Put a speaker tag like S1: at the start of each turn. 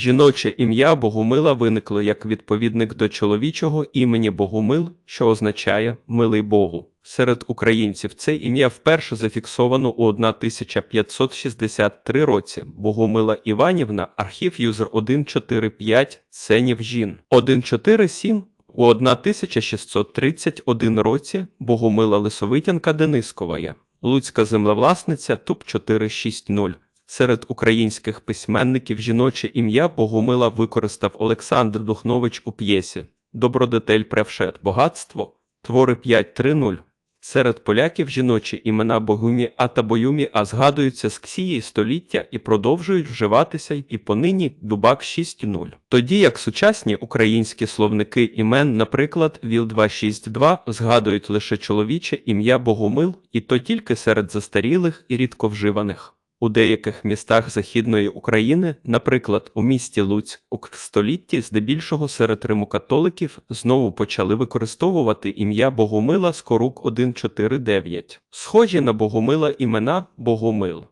S1: Жіноче ім'я Богомила виникло як відповідник до чоловічого імені Богомил, що означає милий Богу. Серед українців це ім'я вперше зафіксовано у 1563 році. Богомила Іванівна, архів юзер 145, Сенів Жін. 147 у 1631 році Богомила Лисовитянка Денисковая, Луцька землевласниця ТУП 460. Серед українських письменників жіноче ім'я Богомила використав Олександр Духнович у п'єсі Добродетель Превшет Багатство, твори 5.3.0. Серед поляків жіночі імена Богумі А та Боюмі А згадуються з ксії століття і продовжують вживатися і понині Дубак 6.0. Тоді як сучасні українські словники імен, наприклад, Віл 262 згадують лише чоловіче ім'я Богомил, і то тільки серед застарілих і рідко вживаних. У деяких містах Західної України, наприклад, у місті Луцьк, у столітті, здебільшого серед римокатоликів, знову почали використовувати ім'я Богомила Скорук 149. Схожі на Богомила імена Богомил,